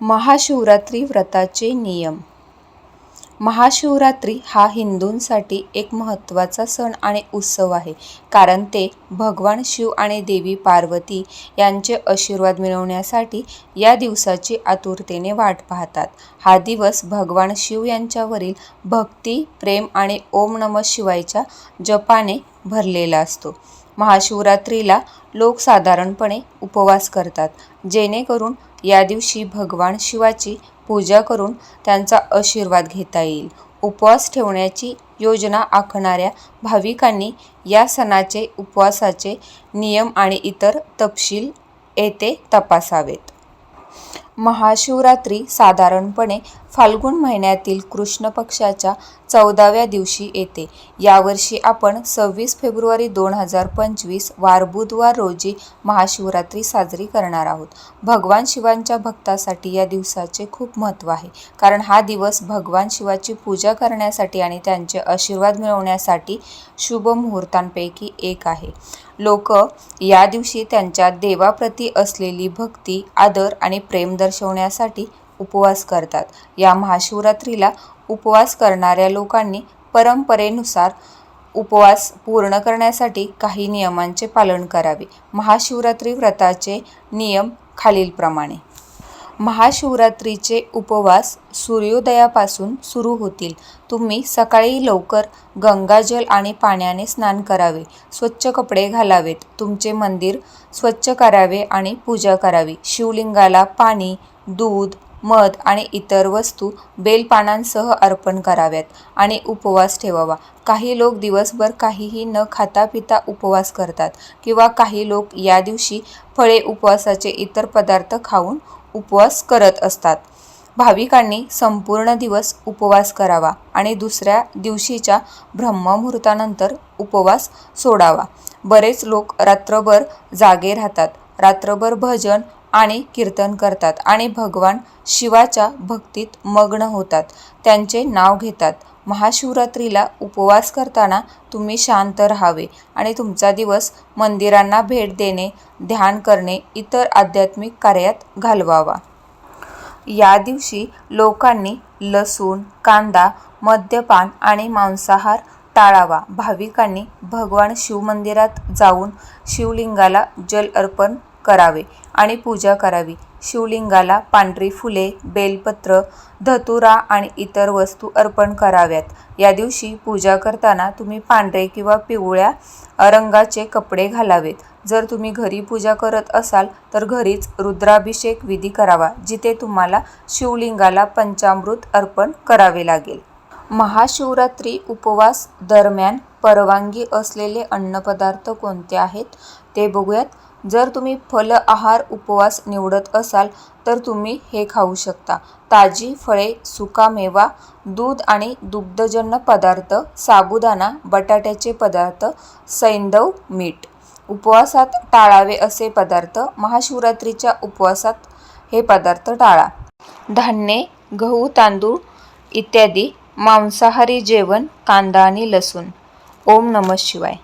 महाशिवरात्री व्रताचे नियम. महाशिवरात्री हा हिंदूंसाठी एक महत्त्वाचा सण आणि उत्सव आहे. कारण ते भगवान शिव आणि देवी पार्वती यांचे आशीर्वाद मिळवण्यासाठी या दिवसाची आतुरतेने वाट पाहतात. हा दिवस भगवान शिव यांच्यावरील भक्ती प्रेम आणि ओम नम शिवायच्या जपाने भरलेला असतो. महाशिवरात्रीला लोक साधारणपणे उपवास करतात. जेणेकरून या दिवशी भगवान शिवाची पूजा करून त्यांचा आशीर्वाद घेता येईल. उपवास ठेवण्याची योजना आखणाऱ्या भाविकांनी या सणाचे उपवासाचे नियम आणि इतर तपशील येथे तपासावेत. महाशिवरात्री साधारणपणे फाल्गुन महिन्यातील कृष्ण पक्षाच्या चौदाव्या दिवशी येते. यावर्षी आपण सव्वीस फेब्रुवारी दोन हजार पंचवीस वार बुधवार रोजी महाशिवरात्री साजरी करणार आहोत. भगवान शिवांच्या भक्तासाठी या दिवसाचे खूप महत्त्व आहे. कारण हा दिवस भगवान शिवाची पूजा करण्यासाठी आणि त्यांचे आशीर्वाद मिळवण्यासाठी शुभ मुहूर्तांपैकी एक आहे. लोक या दिवशी त्यांच्या देवाप्रती असलेली भक्ती आदर आणि प्रेम दर्शवण्यासाठी उपवास करतात. या महाशिवरात्रीला उपवास करणाऱ्या लोकांनी परंपरेनुसार उपवास पूर्ण करण्यासाठी काही नियमांचे पालन करावे. महाशिवरात्री व्रताचे नियम खालीलप्रमाणे. महाशिवरात्रीचे उपवास सूर्योदयापासून सुरू होतील. तुम्ही सकाळी लवकर गंगाजल आणि पाण्याने स्नान करावे. स्वच्छ कपडे घालावेत. तुमचे मंदिर स्वच्छ करावे आणि पूजा करावी. शिवलिंगाला पाणी दूध मध आणि इतर वस्तू बेलपानांसह अर्पण कराव्यात आणि उपवास ठेवावा. काही लोक दिवसभर काहीही न खाता पिता उपवास करतात किंवा काही लोक या दिवशी फळे उपवासाचे इतर पदार्थ खाऊन उपवास करत असतात. भाविकांनी संपूर्ण दिवस उपवास करावा आणि दुसऱ्या दिवशीच्या ब्रह्ममुहूर्तानंतर उपवास सोडावा. बरेच लोक रात्रभर जागे राहतात. रात्रभर भजन आणि कीर्तन करतात आणि भगवान शिवाच्या भक्तीत मग्न होतात. त्यांचे नाव घेतात. महाशिवरात्रीला उपवास करताना तुम्ही शांत राहावे आणि तुमचा दिवस मंदिरांना भेट देणे ध्यान करणे इतर आध्यात्मिक कार्यात घालवावा. या दिवशी लोकांनी लसूण कांदा मद्यपान आणि मांसाहार टाळावा. भाविकांनी भगवान शिव मंदिरात जाऊन शिवलिंगाला जल अर्पण करावे आणि पूजा करावी. शिवलिंगाला पांढरी फुले बेलपत्र धतुरा आणि इतर वस्तू अर्पण कराव्यात. या दिवशी पूजा करताना तुम्ही पांढरे किंवा पिवळ्या रंगाचे कपडे घालावेत. जर तुम्ही घरी पूजा करत असाल तर घरीच रुद्राभिषेक विधी करावा जिथे तुम्हाला शिवलिंगाला पंचामृत अर्पण करावे लागेल. महाशिवरात्री उपवास दरम्यान परवानगी असलेले अन्नपदार्थ कोणते आहेत ते बघूयात. जर तुम्ही फल आहार उपवास निवडत असाल तर तुम्ही हे खाऊ शकता. ताजी फळे सुकामेवा दूध आणि दुग्धजन्य पदार्थ साबुदाणा बटाट्याचे पदार्थ सैंदव मीठ. उपवासात टाळावे असे पदार्थ महाशिवरात्रीच्या उपवासात हे पदार्थ टाळा. धान्ये गहू तांदूळ इत्यादी मांसाहारी जेवण कांदा आणि लसूण. ओम नमः शिवाय.